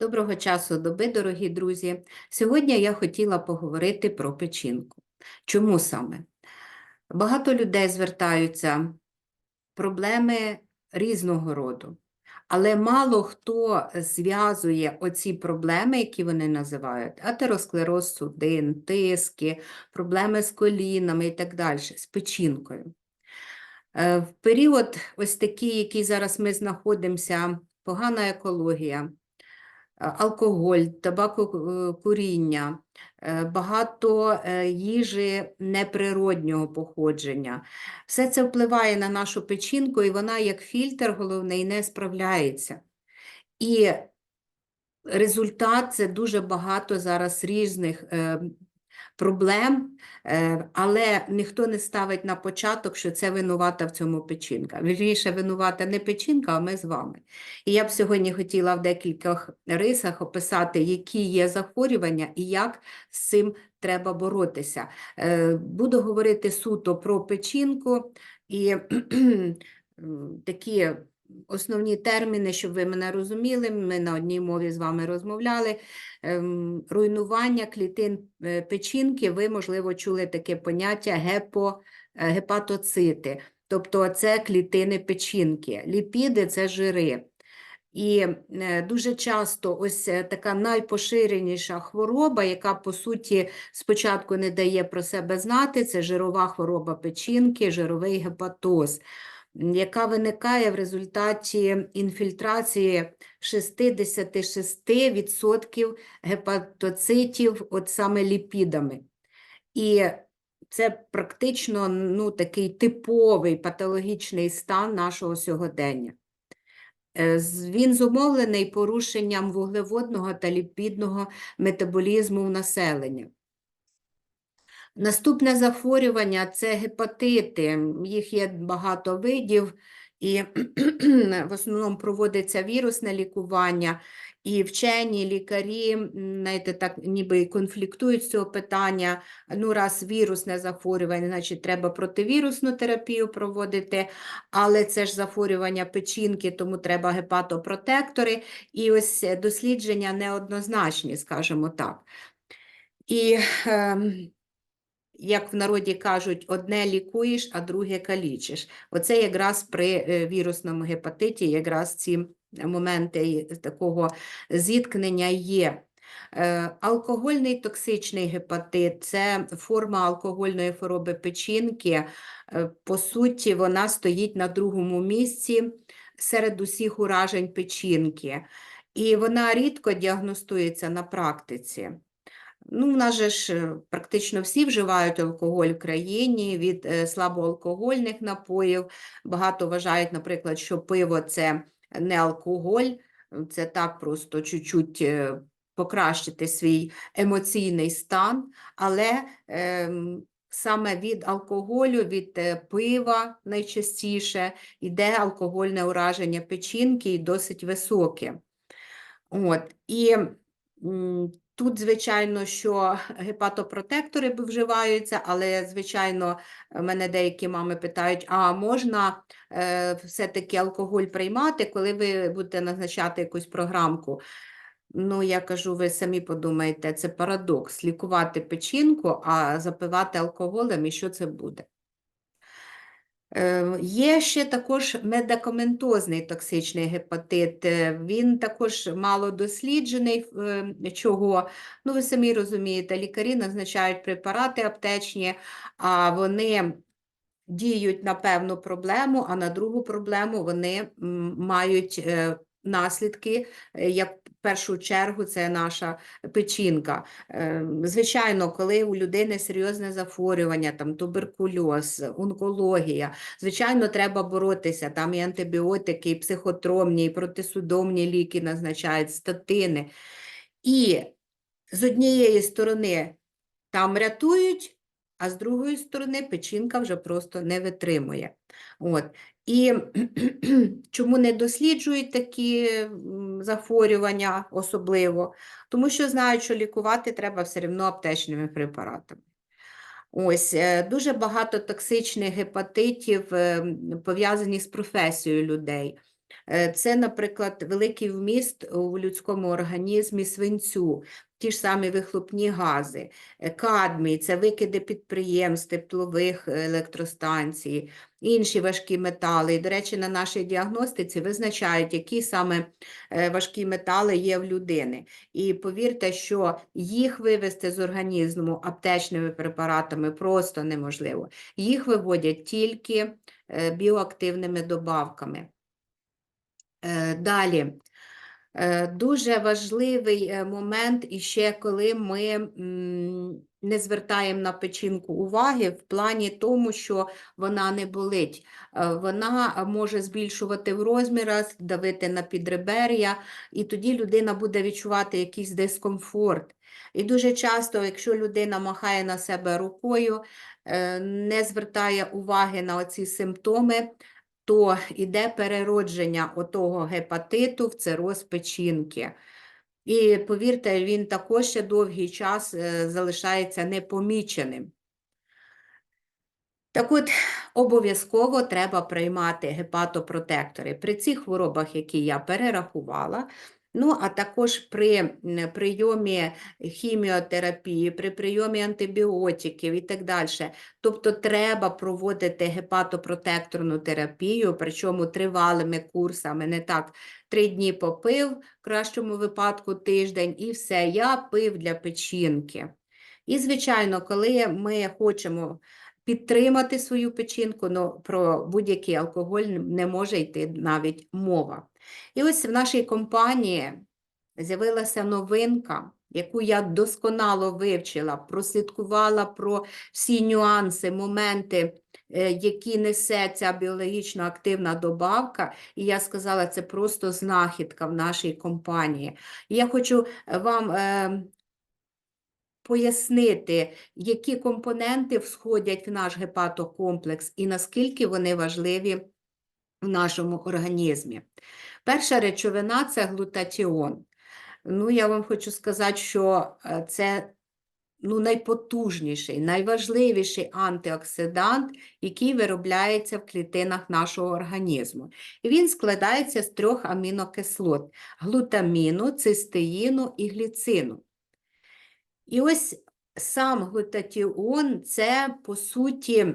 Доброго часу доби, дорогі друзі. Сьогодні я хотіла поговорити про печінку. Чому саме? Багато людей звертаються, проблеми різного роду, але мало хто зв'язує оці проблеми, які вони називають, атеросклероз судин, тиски, проблеми з колінами і так далі, з печінкою. Е, В період ось такий, який зараз ми знаходимося, погана екологія, алкоголь, табакокуріння, е, багато е, їжі неприроднього походження. Все це впливає на нашу печінку, і вона, як фільтр головний, не справляється. І результат це дуже багато зараз різних е, проблем, е, але ніхто не ставить на початок, що це винувата в цьому печінка. Вірніше, винувата не печінка, а ми з вами. І я б сьогодні хотіла в декількох рисах описати, які є захворювання і як з цим треба боротися. Е, Буду говорити суто про печінку і такі основні терміни, щоб ви мене розуміли. Ми на одній мові з вами розмовляли. Ем, Руйнування клітин е, печінки, ви, можливо, чули таке поняття гепо, е, гепатоцити. Тобто це клітини печінки. Ліпіди це жири. І е, дуже часто ось така найпоширеніша хвороба, яка по суті спочатку не дає про себе знати, це жирова хвороба печінки, жировий гепатоз, яка виникає в результаті інфільтрації 66% гепатоцитів, от саме ліпідами. І це практично ну, такий типовий патологічний стан нашого сьогодення. Е, Він зумовлений порушенням вуглеводного та ліпідного метаболізму в населення. Наступне захворювання це гепатити. Їх є багато видів, і в основному проводиться вірусне лікування. І вчені, лікарі, знаєте, так ніби конфліктують з цього питання. Ну, раз вірусне захворювання, значить, треба противірусну терапію проводити, але це ж захворювання печінки, тому треба гепатопротектори. І ось е, дослідження неоднозначні, скажімо так. І ем, як в народі кажуть, одне лікуєш, а друге калічиш. Оце якраз при е, вірусному гепатиті, якраз ці моменти такого зіткнення є. Е, Алкогольний токсичний гепатит це форма алкогольної хвороби печінки. Е, По суті, вона стоїть на другому місці серед усіх уражень печінки. І вона рідко діагностується на практиці. Ну, в нас же ж е, практично всі вживають алкоголь в країні від е, слабоалкогольних напоїв. Багато вважають, наприклад, що пиво це не алкоголь, це так просто чуть-чуть е, покращити свій емоційний стан, але ем, саме від алкоголю, від е, пива найчастіше йде алкогольне ураження печінки і досить високе. От, і тут, звичайно, що гепатопротектори вживаються, але, звичайно, мене деякі мами питають, а можна е, все-таки алкоголь приймати, коли ви будете назначати якусь програмку? Ну, я кажу, ви самі подумайте, це парадокс, лікувати печінку, а запивати алкоголем, і що це буде? Е, Є ще також медикаментозний токсичний гепатит. Е, Він також мало досліджений. е, Чого? Ну, ви самі розумієте, лікарі назначають препарати аптечні, а вони діють на певну проблему, а на другу проблему вони мають е, наслідки, як першу чергу це наша печінка. Е, Звичайно, коли у людини серйозне захворювання, там туберкульоз, онкологія, звичайно, треба боротися. Там і антибіотики, і психотромні, і протисудомні ліки назначають, статини. І з однієї сторони там рятують, а з другої сторони печінка вже просто не витримує. От. І чому не досліджують такі захворювання особливо? Тому що знають, що лікувати треба все одно аптечними препаратами. Ось, е, дуже багато токсичних гепатитів е, пов'язані з професією людей. Е, Це, наприклад, великий вміст у людському організмі свинцю, ті ж самі вихлопні гази, Е, кадмій, це викиди підприємств, теплових е, електростанцій, інші важкі метали. І, до речі, на нашій діагностиці визначають, які саме важкі метали є в людини. І повірте, що їх вивести з організму аптечними препаратами просто неможливо. Їх виводять тільки біоактивними добавками. Е, Далі. Е, Дуже важливий е, момент іще, коли ми не звертаємо на печінку уваги в плані тому, що вона не болить. Вона може збільшувати в розмірах, давити на підребер'я, і тоді людина буде відчувати якийсь дискомфорт. І дуже часто, якщо людина махає на себе рукою, не звертає уваги на оці симптоми, то йде переродження отого гепатиту в цироз печінки. І повірте, він також ще довгий час е, залишається непоміченим. Так от, обов'язково треба приймати гепатопротектори при цих хворобах, які я перерахувала. Ну, а також при прийомі хіміотерапії, при прийомі антибіотиків і так далі. Тобто треба проводити гепатопротекторну терапію, причому тривалими курсами, не так три дні попив, в кращому випадку тиждень, і все, я пив для печінки. І, звичайно, коли ми хочемо підтримати свою печінку, ну, про будь-який алкоголь не може йти навіть мова. І ось в нашій компанії з'явилася новинка, яку я досконало вивчила, прослідкувала про всі нюанси, моменти, е, які несе ця біологічно активна добавка, і я сказала, це просто знахідка в нашій компанії. І я хочу е, вам е, пояснити, які компоненти входять в наш гепатокомплекс і наскільки вони важливі в нашому організмі. Перша речовина це глутатіон. Ну, я вам хочу сказати, що е, це ну, найпотужніший, найважливіший антиоксидант, який виробляється в клітинах нашого організму. Він складається з трьох амінокислот: глутаміну, цистеїну і гліцину. І ось сам глутатіон це, по суті,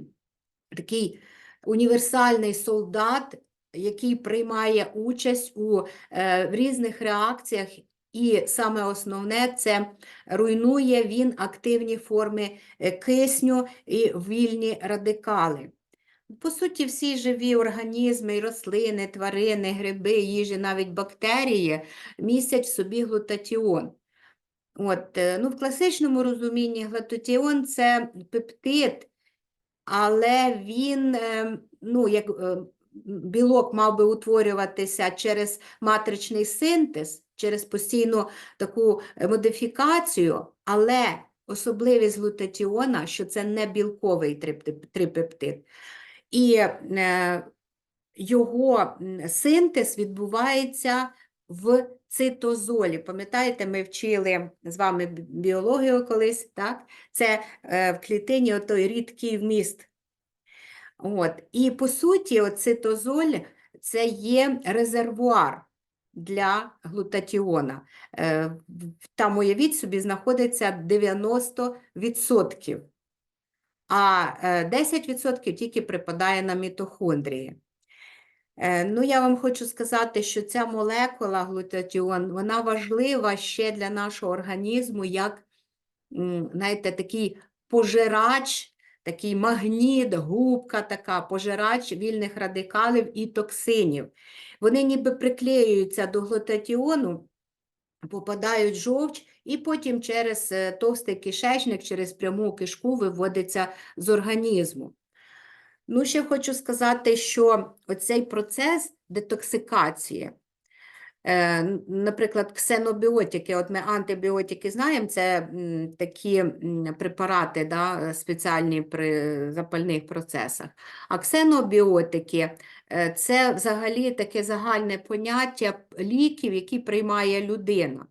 такий універсальний солдат, який приймає участь у е, в різних реакціях, і саме основне це руйнує він активні форми е, кисню і вільні радикали. По суті, всі живі організми, рослини, тварини, гриби, їжі, навіть бактерії містять в собі глутатіон. От, е, ну, в класичному розумінні глутатіон – це пептид, але він, е, ну, як е, білок мав би утворюватися через матричний синтез, через постійну таку модифікацію, але особливість глутатіона, що це не білковий трипептид. І його синтез відбувається в цитозолі. Пам'ятаєте, ми вчили з вами біологію колись, так? Це е, в клітині отой рідкий вміст. От. І по суті, цитозоль це є резервуар для глутатіона. Е, Там, уявіть собі, знаходиться 90%, а е, 10% тільки припадає на мітохондрії. Е, Ну, я вам хочу сказати, що ця молекула глутатіон, вона важлива ще для нашого організму як, знаєте, такий пожирач, такий магніт, губка така, пожирач вільних радикалів і токсинів. Вони ніби приклеюються до глутатіону, попадають в жовч, і потім через е, товстий кишечник, через пряму кишку виводиться з організму. Ну, ще хочу сказати, що оцей процес детоксикації, е, наприклад, ксенобіотики, от ми антибіотики знаємо, це такі препарати да, спеціальні при запальних процесах. А ксенобіотики е, це взагалі таке загальне поняття ліків, які приймає людина.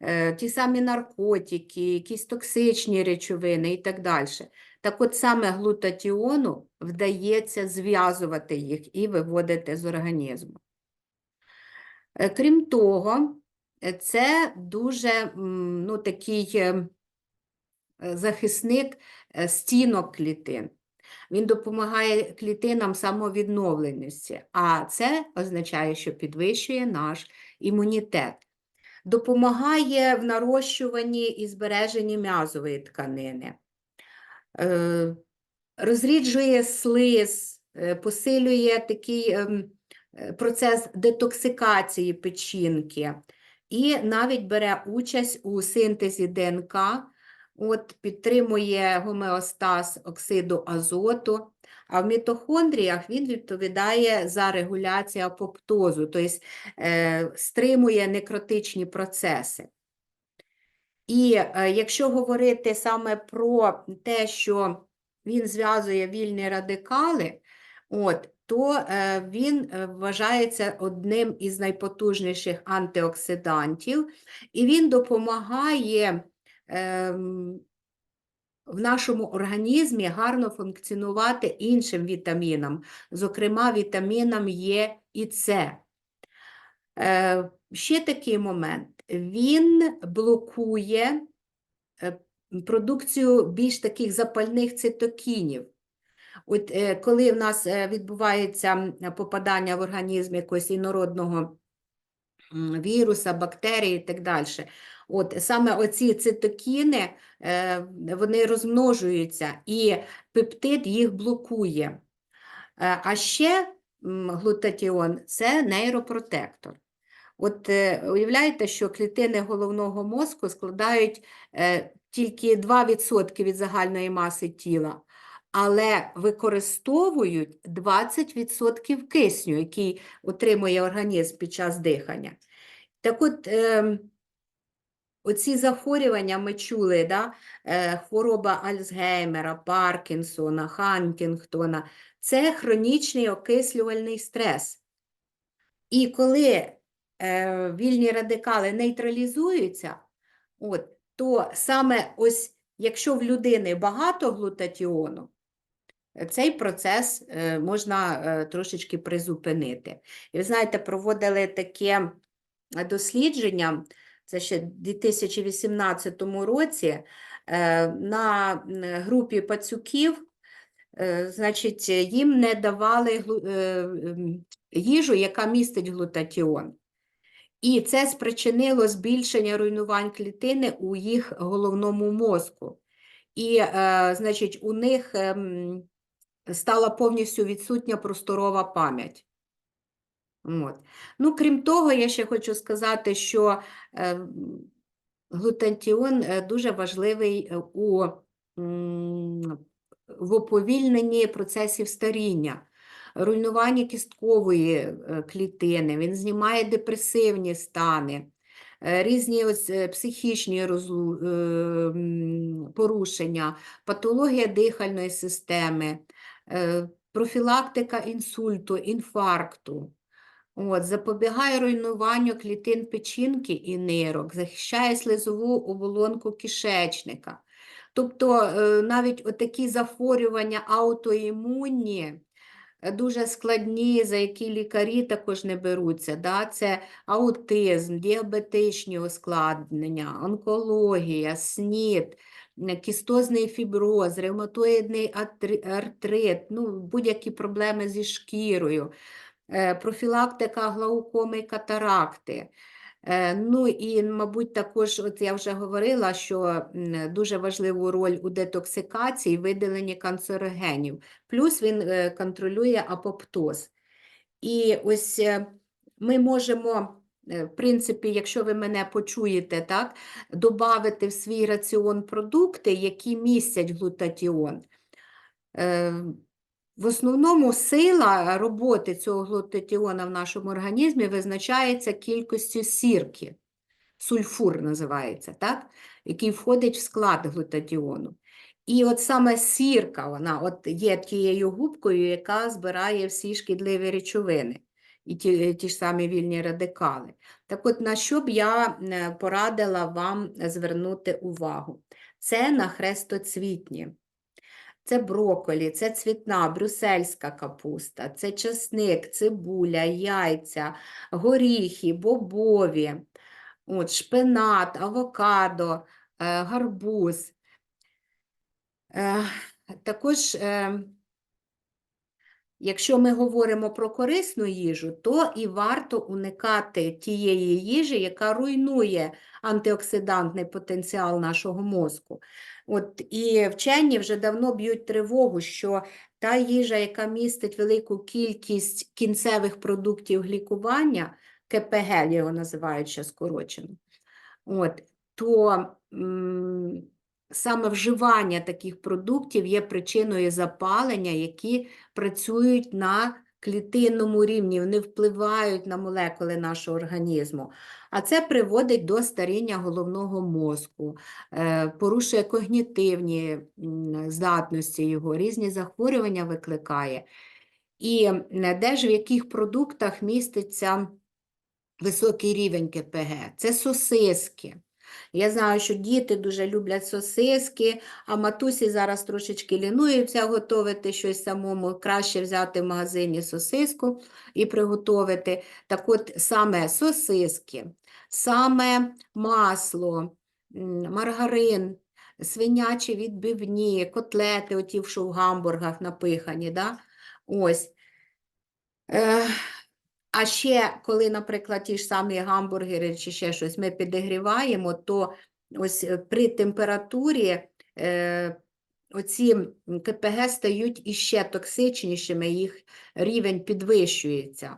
Е, Ті самі наркотики, якісь токсичні речовини і так далі. Так от саме глутатіону вдається зв'язувати їх і виводити з організму. Е, Крім того, е, це дуже ну, такий е, захисник стінок клітин. Він допомагає клітинам самовідновленості, а це означає, що підвищує наш імунітет. Допомагає в нарощуванні і збереженні м'язової тканини. Е, розріджує слиз, е, посилює такий ем, е, процес детоксикації печінки і навіть бере участь у синтезі ДНК, от, підтримує гомеостаз оксиду азоту, а в мітохондріях він відповідає за регуляцію апоптозу, тобто стримує некротичні процеси. І е, якщо говорити саме про те, що він зв'язує вільні радикали, от, то е, він е, вважається одним із найпотужніших антиоксидантів, і він допомагає ем, в нашому організмі гарно функціонувати іншим вітамінам, зокрема вітамінам Е і С. Ще такий момент. Він блокує е, продукцію більш таких запальних цитокінів. От е, коли в нас е, відбувається попадання в організм якогось інородного віруса, бактерії і так далі. От саме оці цитокіни, вони розмножуються, і пептид їх блокує. А ще глутатіон – це нейропротектор. От е, уявляєте, що клітини головного мозку складають е, тільки 2% від загальної маси тіла, але використовують 20% кисню, який отримує організм під час дихання. Так от, е, оці захворювання ми чули, да? е, хвороба Альцгеймера, Паркінсона, Хантінгтона – це хронічний окислювальний стрес. І коли вільні радикали нейтралізуються, от, то саме ось, якщо в людини багато глутатіону, е, цей процес е, можна е, трошечки призупинити. І ви знаєте, проводили таке е, дослідження, це ще в 2018 році, е, на групі пацюків, е, значить, їм не давали е, їжу, яка містить глутатіон. І це спричинило збільшення руйнувань клітини у їх головному мозку. І, е, значить, у них ем, стала повністю відсутня просторова пам'ять. От. Ну, крім того, я ще хочу сказати, що е, м, глутатіон е, дуже важливий е, у, в уповільненні процесів старіння, руйнування кісткової е, клітини, він знімає депресивні стани, е, різні ось е, психічні розлу... порушення, патологія дихальної системи, профілактика інсульту, інфаркту. От, запобігає руйнуванню клітин печінки і нирок, захищає слизову оболонку кишечника. Тобто навіть отакі захворювання аутоімунні, дуже складні, за які лікарі також не беруться. Да? Це аутизм, діабетичні ускладнення, онкологія, СНІД, кістозний фіброз, ревматоїдний артри- артрит, ну, будь-які проблеми зі шкірою е, профілактика глаукоми катаракти. Е, Ну і, мабуть, також, от я вже говорила, що дуже важливу роль у детоксикації, видаленні канцерогенів. Плюс він е, контролює апоптоз. І ось е, ми можемо, в принципі, якщо ви мене почуєте, так, додати в свій раціон продукти, які містять глутатіон. В основному сила роботи цього глутатіона в нашому організмі визначається кількістю сірки. Сульфур називається, так? який входить в склад глутатіону. І от саме сірка, вона от є тією губкою, яка збирає всі шкідливі речовини і ті, ті ж самі вільні радикали. Так от на що б я е, порадила вам звернути увагу? Це на хрестоцвітні. Це броколі, це цвітна, брюссельська капуста, це чесник, цибуля, яйця, горіхи, бобові, от, шпинат, авокадо, е, гарбуз. Е, Також, е, якщо ми говоримо про корисну їжу, то і варто уникати тієї їжі, яка руйнує антиоксидантний потенціал нашого мозку. От і вчені вже давно б'ють тривогу, що та їжа, яка містить велику кількість кінцевих продуктів глікування, КПГ його називають ще скорочено, от, то саме вживання таких продуктів є причиною запалення, які працюють на клітинному рівні, вони впливають на молекули нашого організму. А це приводить до старіння головного мозку, е, порушує когнітивні здатності його, різні захворювання викликає. І де ж в яких продуктах міститься високий рівень КПГ? Це сосиски. Я знаю, що діти дуже люблять сосиски, а матусі зараз трошечки лінуються готувати щось самому. Краще взяти в магазині сосиску і приготувати. Так от саме сосиски, саме масло, маргарин, свинячі відбивні, котлети, оті, що в гамбургах напихані. Да? Ось. А ще, коли, наприклад, ті ж самі гамбургери чи ще щось ми підігріваємо, то ось е, при температурі е, оці КПГ стають іще токсичнішими, їх рівень підвищується.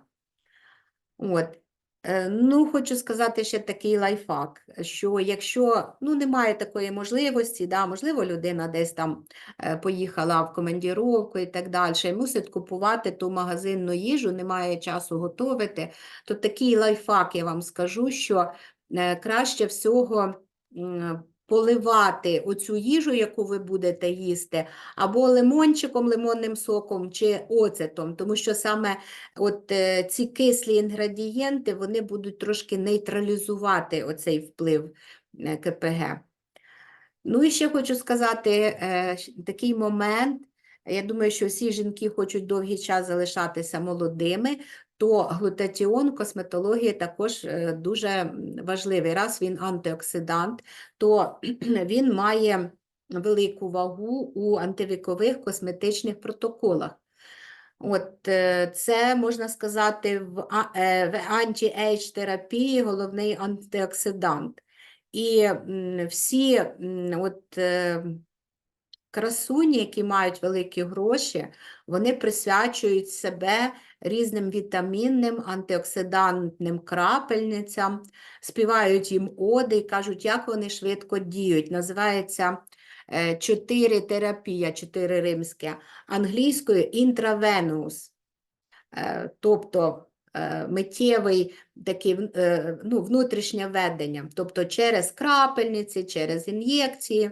От. Е, Ну, хочу сказати ще такий лайфхак, що якщо ну, немає такої можливості, да, можливо, людина десь там е, поїхала в командіровку і так далі, мусить купувати ту магазинну їжу, немає часу готувати, то такий лайфхак я вам скажу, що е, краще всього поливати оцю їжу, яку ви будете їсти, або лимончиком, лимонним соком чи оцетом, тому що саме от е, ці кислі інгредієнти вони будуть трошки нейтралізувати оцей вплив е, КПГ. Ну і ще хочу сказати е, такий момент. Я думаю, що всі жінки хочуть довгий час залишатися молодими, то глутатіон в косметології також е, дуже важливий. Раз він антиоксидант, то він має велику вагу у антивікових косметичних протоколах. От е, це можна сказати в, е, в анті-ейдж терапії головний антиоксидант. І всі от, красуні, які мають великі гроші, вони присвячують себе різним вітамінним, антиоксидантним крапельницям, співають їм оди і кажуть, як вони швидко діють. Називається е, чотири терапія, чотири римське, англійською інтравенус, Е, тобто е, миттєвий такий ну, внутрішнє ведення, тобто через крапельниці, через ін'єкції.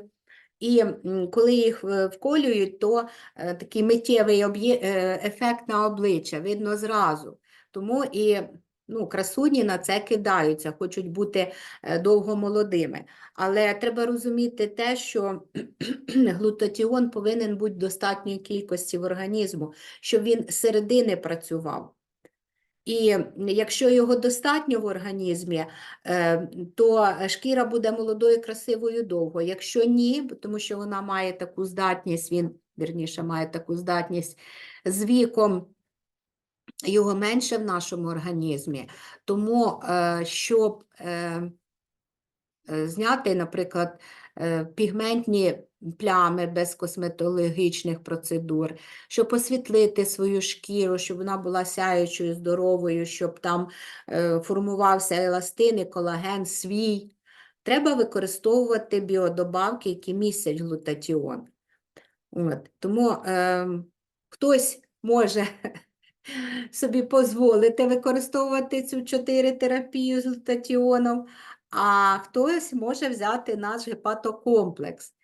І коли їх е, вколюють, то е, такий миттєвий е, ефект на обличчя видно зразу. Тому і ну, красуні на це кидаються, хочуть бути довго молодими. Але треба розуміти те, що глутатіон повинен бути достатньої кількості в організму, щоб він з середини працював. І якщо його достатньо в організмі, е, то шкіра буде молодою, красивою довго. Якщо ні, тому що вона має таку здатність, він, вірніше, має таку здатність з віком його менше в нашому організмі. Тому, е, щоб е, зняти, наприклад, пігментні плями без косметологічних процедур, щоб освітлити свою шкіру, щоб вона була сяючою, здоровою, щоб там е, формувався еластин і колаген свій. Треба використовувати біодобавки, які містять глутатіон. От. Тому е, хтось може собі дозволити використовувати цю чотири терапію з глутатіоном, а хтось може взяти наш гепатокомплекс.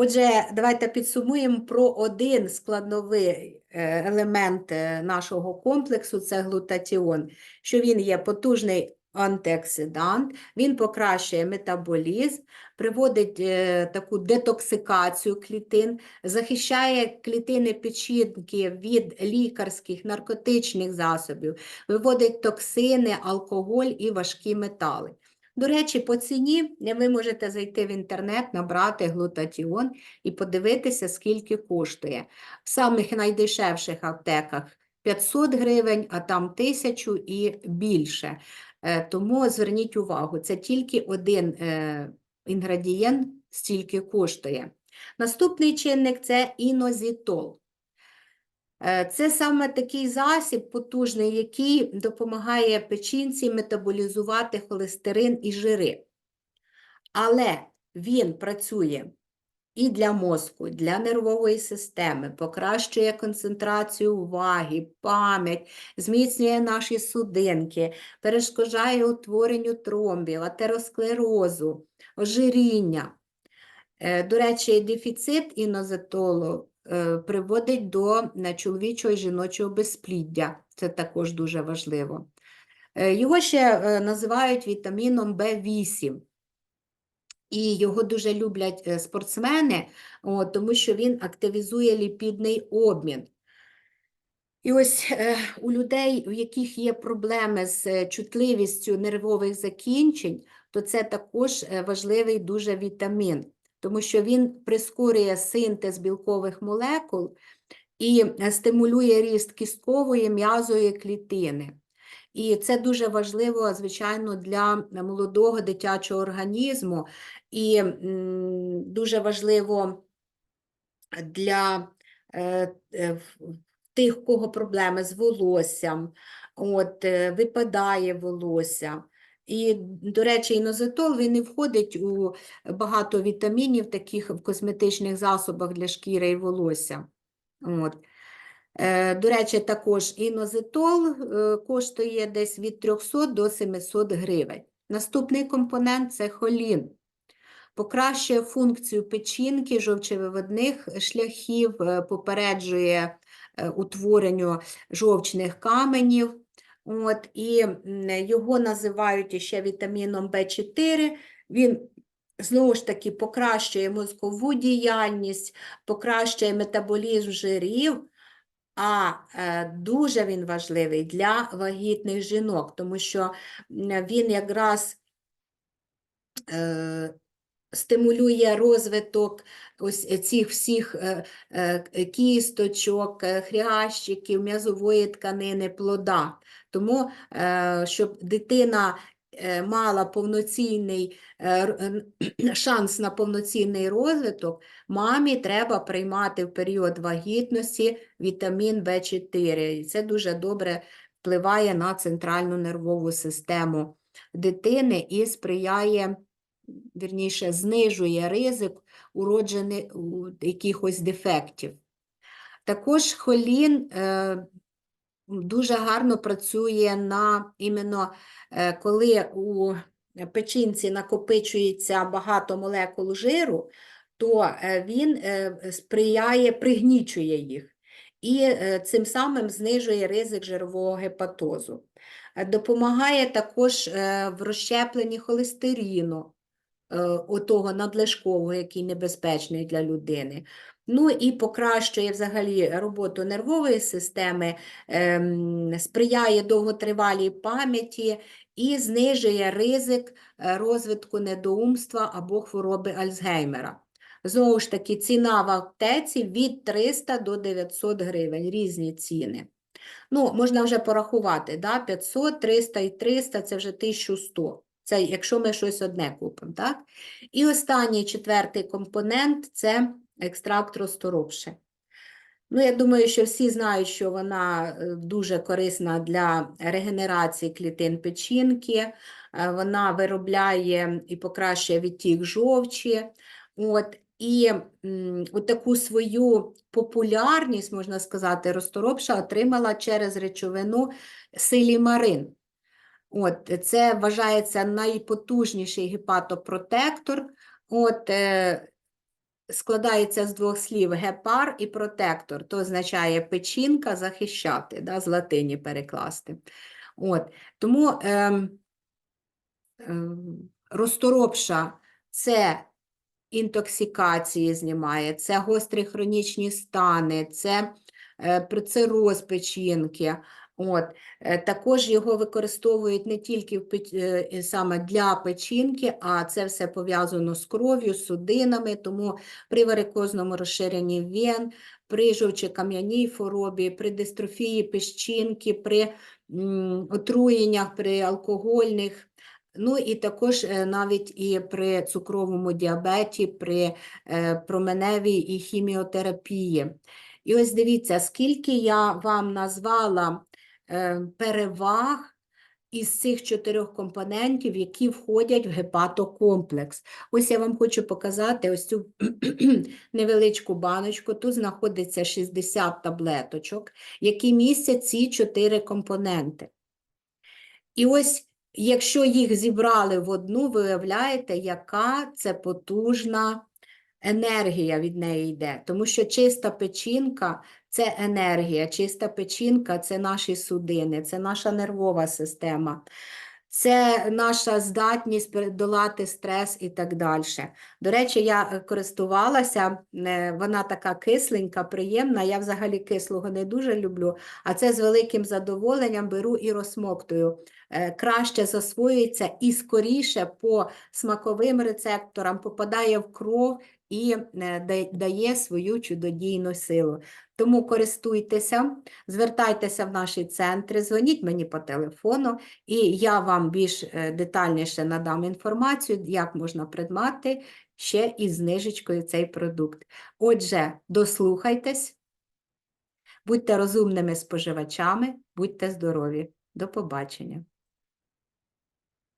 Отже, давайте підсумуємо про один складновий е, елемент е, нашого комплексу це глутатіон, що він є потужний антиоксидант, він покращує метаболізм, приводить е, таку детоксикацію клітин, захищає клітини печінки від лікарських наркотичних засобів, виводить токсини, алкоголь і важкі метали. До речі, по ціні ви можете зайти в інтернет, набрати глутатіон і подивитися, скільки коштує. В самих найдешевших аптеках 500 гривень, а там 1000 і більше. Е, Тому зверніть увагу, це тільки один е, інгредієнт стільки коштує. Наступний чинник це інозітол. Е, Це саме такий засіб потужний, який допомагає печінці метаболізувати холестерин і жири. Але він працює і для мозку, для нервової системи, покращує концентрацію уваги, пам'ять, зміцнює наші судинки, перешкоджає утворенню тромбів, атеросклерозу, ожиріння. Е, До речі, дефіцит інозетолу е, приводить до е, чоловічого і жіночого безпліддя. Це також дуже важливо. Е, Його ще е, називають вітаміном В8. І його дуже люблять е, спортсмени, тому що він активізує ліпідний обмін. І ось е, у людей, у яких є проблеми з е, чутливістю нервових закінчень, то це також е, важливий дуже вітамін, тому що він прискорює синтез білкових молекул і е, стимулює ріст кісткової м'язової клітини. І це дуже важливо, звичайно, для молодого дитячого організму, і дуже важливо для е, е, тих, у кого проблеми з волоссям, от, випадає волосся. І, до речі, інозитол він не входить у багато вітамінів, таких в косметичних засобах для шкіри і волосся. От. Е, До речі, також інозитол е, коштує десь від 300 до 700 гривень. Наступний компонент це холін. Покращує функцію печінки, жовчевиводних шляхів, е, попереджує утворенню жовчних каменів. От, і його називають ще вітаміном В4. Він знову ж таки покращує мозкову діяльність, покращує метаболізм жирів, а е, дуже він важливий для вагітних жінок, тому що він якраз е, стимулює розвиток ось цих всіх е, кісточок, хрящиків, м'язової тканини, плода. Тому, е, щоб дитина е, мала повноцінний е, шанс на повноцінний розвиток, мамі треба приймати в період вагітності вітамін В4. І це дуже добре впливає на центральну нервову систему дитини і сприяє вірніше, знижує ризик уроджених якихось дефектів. Також холін дуже гарно працює на іменно е, коли у печінці накопичується багато молекул жиру, то е, він е, сприяє, пригнічує їх і цим самим знижує ризик жирового гепатозу. Допомагає також в розщепленні холестерину е, отого надлишкового, який небезпечний для людини. Ну і покращує взагалі роботу нервової системи, ем, сприяє довготривалій пам'яті і знижує ризик е, розвитку недоумства або хвороби Альцгеймера. Знову ж таки, ціна в аптеці від 300 до 900 гривень, різні ціни. Ну, можна вже порахувати, да? 500, 300 і 300 – це вже 1100. Це якщо ми щось одне купимо, так? І останній четвертий компонент – це екстракт розторопши. Ну, я думаю, що всі знають, що вона е, дуже корисна для регенерації клітин печінки, е, вона виробляє і покращує відтік жовчі. От, і м, таку свою популярність, можна сказати, розторопша отримала через речовину силімарин. От, це вважається найпотужніший гепатопротектор. От, е, складається з двох слів гепар і протектор, то означає печінка захищати, да, з латині перекласти. От, тому ем, ем, розторопша це інтоксикації знімає, це гострі хронічні стани, це е, прицироз печінки. От. Е, Також його використовують не тільки е, саме для печінки, а це все пов'язано з кров'ю, судинами, тому при варикозному розширенні вен, при жовчокам'яній хворобі, при дистрофії печінки, при отруєннях, при алкогольних, ну і також е, навіть і при цукровому діабеті, при променевій і хіміотерапії. І ось дивіться, скільки я вам назвала переваг із цих чотирьох компонентів, які входять в гепатокомплекс. Ось я вам хочу показати ось цю невеличку баночку. Тут знаходиться 60 таблеточок, які містять ці чотири компоненти. І ось, якщо їх зібрали в одну, ви уявляєте, яка це потужна енергія від неї йде. Тому що чиста печінка це енергія, чиста печінка це наші судини, це наша нервова система. Це наша здатність подолати стрес і так далі. До речі, я е, користувалася, е, вона така кисленька, приємна. Я взагалі кислого не дуже люблю, а це з великим задоволенням беру і розсмоктую. Е, Краще засвоюється і скоріше по смаковим рецепторам попадає в кров і е, дає свою чудодійну силу. Тому користуйтеся, звертайтеся в наші центри, дзвоніть мені по телефону, і я вам більш е, детальніше надам інформацію, як можна придбати ще із знижечкою цей продукт. Отже, дослухайтесь, будьте розумними споживачами, будьте здорові. До побачення.